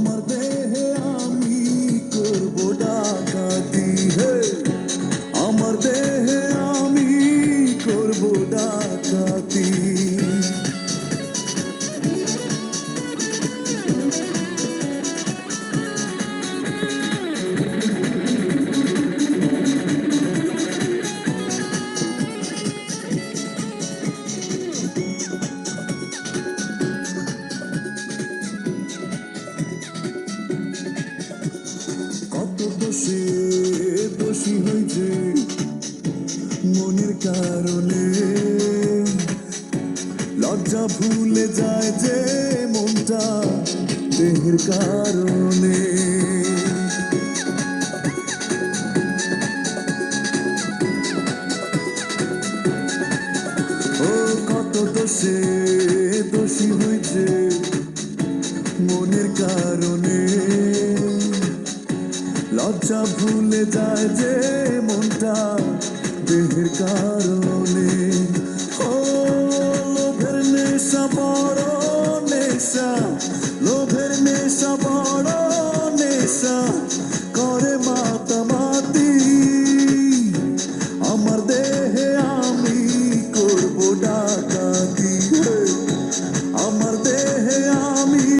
আমার দেহে আমি করব ডাকাতি হে। আমার দেহে আমি করব ডাকাতি। মনের কারণে। লজ্জা ভুলে যায় যে মনটা দেহের কারণে। ও কত দোষে, দোষী হয়েছে মনের কারণে। লজ্জা ভুলে যায় যে মনটা লোভের কারণে, ও লোভের নেশা, বড় নেশা, লোভের নেশা, বড় নেশা, করে মাতামাতি আমার দেহে আমি করব ডাকা।